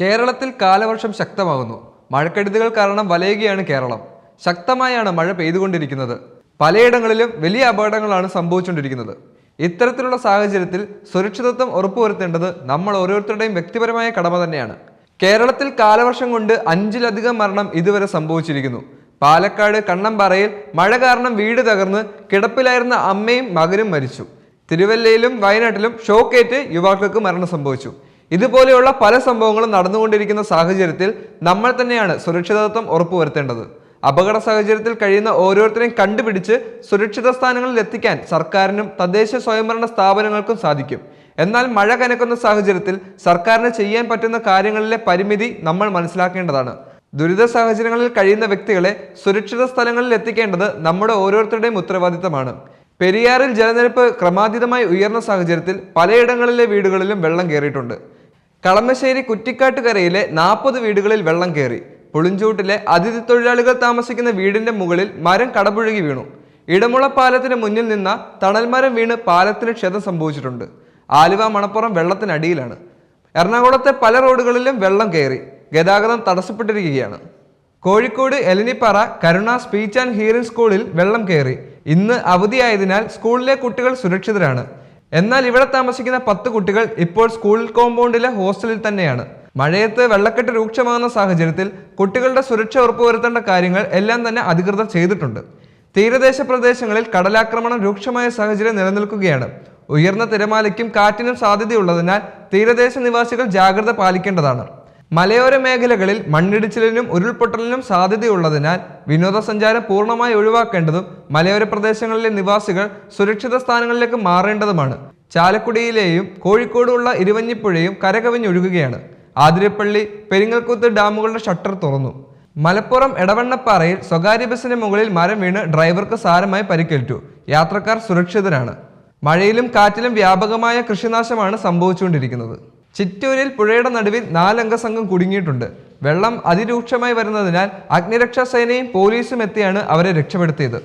കേരളത്തിൽ കാലവർഷം ശക്തമാകുന്നു. മഴക്കെടുതികൾ കാരണം വലയുകയാണ് കേരളം. ശക്തമായാണ് മഴ പെയ്തുകൊണ്ടിരിക്കുന്നത്. പലയിടങ്ങളിലും വലിയ അപകടങ്ങളാണ് സംഭവിച്ചുകൊണ്ടിരിക്കുന്നത്. ഇത്തരത്തിലുള്ള സാഹചര്യത്തിൽ സുരക്ഷിതത്വം ഉറപ്പുവരുത്തേണ്ടത് നമ്മൾ ഓരോരുത്തരുടെയും വ്യക്തിപരമായ കടമ തന്നെയാണ്. കേരളത്തിൽ കാലവർഷം കൊണ്ട് അഞ്ചിലധികം മരണം ഇതുവരെ സംഭവിച്ചിരിക്കുന്നു. പാലക്കാട് കണ്ണമ്പാറയിൽ മഴ കാരണം വീട് തകർന്ന് കിടപ്പിലായിരുന്ന അമ്മയും മകനും മരിച്ചു. തിരുവല്ലയിലും വയനാട്ടിലും ഷോക്കേറ്റ് യുവാക്കൾക്ക് മരണം സംഭവിച്ചു. ഇതുപോലെയുള്ള പല സംഭവങ്ങളും നടന്നുകൊണ്ടിരിക്കുന്ന സാഹചര്യത്തിൽ നമ്മൾ തന്നെയാണ് സുരക്ഷിതത്വം ഉറപ്പുവരുത്തേണ്ടത്. അപകട സാഹചര്യത്തിൽ കഴിയുന്ന ഓരോരുത്തരെയും കണ്ടുപിടിച്ച് സുരക്ഷിത സ്ഥാനങ്ങളിൽ എത്തിക്കാൻ സർക്കാരിനും തദ്ദേശ സ്വയംഭരണ സ്ഥാപനങ്ങൾക്കും സാധിക്കും. എന്നാൽ മഴ കനക്കുന്ന സാഹചര്യത്തിൽ സർക്കാരിന് ചെയ്യാൻ പറ്റുന്ന കാര്യങ്ങളിലെ പരിമിതി നമ്മൾ മനസ്സിലാക്കേണ്ടതാണ്. ദുരിത സാഹചര്യങ്ങളിൽ കഴിയുന്ന വ്യക്തികളെ സുരക്ഷിത സ്ഥലങ്ങളിൽ എത്തിക്കേണ്ടത് നമ്മുടെ ഓരോരുത്തരുടെയും ഉത്തരവാദിത്തമാണ്. പെരിയാറിൽ ജലനിരപ്പ് ക്രമാതീതമായി ഉയർന്ന സാഹചര്യത്തിൽ പലയിടങ്ങളിലെ വീടുകളിലും വെള്ളം കയറിയിട്ടുണ്ട്. കളമശ്ശേരി കുറ്റിക്കാട്ടുകരയിലെ നാൽപ്പത് വീടുകളിൽ വെള്ളം കയറി പുളിഞ്ചൂട്ടിലെ അതിഥി തൊഴിലാളികൾ താമസിക്കുന്ന വീടിന്റെ മുകളിൽ മരം കടപുഴകി വീണു. ഇടമുള പാലത്തിന് മുന്നിൽ നിന്ന തണൽമരം വീണ് പാലത്തിന് ക്ഷതം സംഭവിച്ചിട്ടുണ്ട്. ആലുവ മണപ്പുറം വെള്ളത്തിനടിയിലാണ്. എറണാകുളത്തെ പല റോഡുകളിലും വെള്ളം കയറി ഗതാഗതം തടസ്സപ്പെട്ടിരിക്കുകയാണ്. Kozhikode Elanippara Karuna speech and hearing സ്കൂളിൽ വെള്ളം കയറി ഇന്ന് അവധിയായതിനാൽ സ്കൂളിലെ കുട്ടികൾ സുരക്ഷിതരാണ്. എന്നാൽ ഇവിടെ താമസിക്കുന്ന പത്ത് കുട്ടികൾ ഇപ്പോൾ സ്കൂൾ കോമ്പൗണ്ടിലെ ഹോസ്റ്റലിൽ തന്നെയാണ്. മഴയത്ത് വെള്ളക്കെട്ട് രൂക്ഷമാകുന്ന സാഹചര്യത്തിൽ കുട്ടികളുടെ സുരക്ഷ ഉറപ്പുവരുത്തേണ്ട കാര്യങ്ങൾ എല്ലാം തന്നെ അധികൃതർ ചെയ്തിട്ടുണ്ട്. തീരദേശ പ്രദേശങ്ങളിൽ കടലാക്രമണം രൂക്ഷമായ സാഹചര്യം നിലനിൽക്കുകയാണ്. ഉയർന്ന തിരമാലയ്ക്കും കാറ്റിനും സാധ്യതയുള്ളതിനാൽ തീരദേശ നിവാസികൾ ജാഗ്രത പാലിക്കേണ്ടതാണ്. മലയോര മേഖലകളിൽ മണ്ണിടിച്ചിലിനും ഉരുൾപൊട്ടലിനും സാധ്യതയുള്ളതിനാൽ വിനോദസഞ്ചാരം പൂർണമായി ഒഴിവാക്കേണ്ടതും മലയോര പ്രദേശങ്ങളിലെ നിവാസികൾ സുരക്ഷിത സ്ഥാനങ്ങളിലേക്ക് മാറേണ്ടതുമാണ്. ചാലക്കുടിയിലെയും കോഴിക്കോടുമുള്ള ഇരുവഞ്ഞിപ്പുഴയും കരകവിഞ്ഞൊഴുകുകയാണ്. ആതിരപ്പള്ളി പെരിങ്ങൽക്കുത്ത് ഡാമുകളുടെ ഷട്ടർ തുറന്നു. മലപ്പുറം എടവണ്ണപ്പാറയിൽ സ്വകാര്യ ബസിന് മുകളിൽ മരം വീണ് ഡ്രൈവർക്ക് സാരമായി പരിക്കേറ്റു. യാത്രക്കാർ സുരക്ഷിതരാണ്. മഴയിലും കാറ്റിലും വ്യാപകമായ കൃഷിനാശമാണ് സംഭവിച്ചുകൊണ്ടിരിക്കുന്നത്. ചിറ്റൂരിൽ പുഴയുടെ നടുവിൽ നാലംഗ സംഘം കുടുങ്ങിയിട്ടുണ്ട്. വെള്ളം അതിരൂക്ഷമായി വരുന്നതിനാൽ അഗ്നിരക്ഷാ സേനയും പോലീസും എത്തിയാണ് അവരെ രക്ഷപ്പെടുത്തിയത്.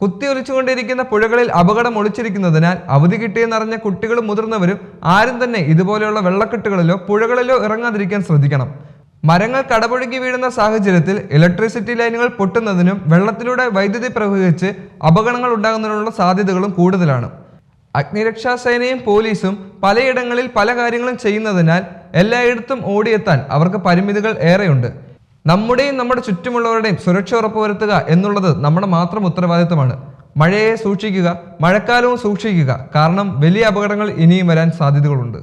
കുത്തിയൊലിച്ചുകൊണ്ടിരിക്കുന്ന പുഴകളിൽ അപകടം ഒളിച്ചിരിക്കുന്നതിനാൽ അവധി കിട്ടിയെന്നറിഞ്ഞ കുട്ടികളും മുതിർന്നവരും ആരും തന്നെ ഇതുപോലെയുള്ള വെള്ളക്കെട്ടുകളിലോ പുഴകളിലോ ഇറങ്ങാതിരിക്കാൻ ശ്രദ്ധിക്കണം. മരങ്ങൾ കടപുഴകി വീഴുന്ന സാഹചര്യത്തിൽ ഇലക്ട്രിസിറ്റി ലൈനുകൾ പൊട്ടുന്നതിനും വെള്ളത്തിലൂടെ വൈദ്യുതി പ്രവഹിച്ച് അപകടങ്ങൾ ഉണ്ടാകുന്നതിനുള്ള സാധ്യതകളും കൂടുതലാണ്. അഗ്നിരക്ഷാ സേനയും പോലീസും പലയിടങ്ങളിൽ പല കാര്യങ്ങളും ചെയ്യുന്നതിനാൽ എല്ലായിടത്തും ഓടിയെത്താൻ അവർക്ക് പരിമിതികൾ ഏറെയുണ്ട്. നമ്മുടെയും നമ്മുടെ ചുറ്റുമുള്ളവരുടെയും സുരക്ഷ ഉറപ്പുവരുത്തുക എന്നുള്ളത് നമ്മുടെ മാത്രം ഉത്തരവാദിത്തമാണ് മഴയെ സൂക്ഷിക്കുക മഴക്കാലവും സൂക്ഷിക്കുക കാരണം വലിയ അപകടങ്ങൾ ഇനിയും വരാൻ സാധ്യതകളുണ്ട്.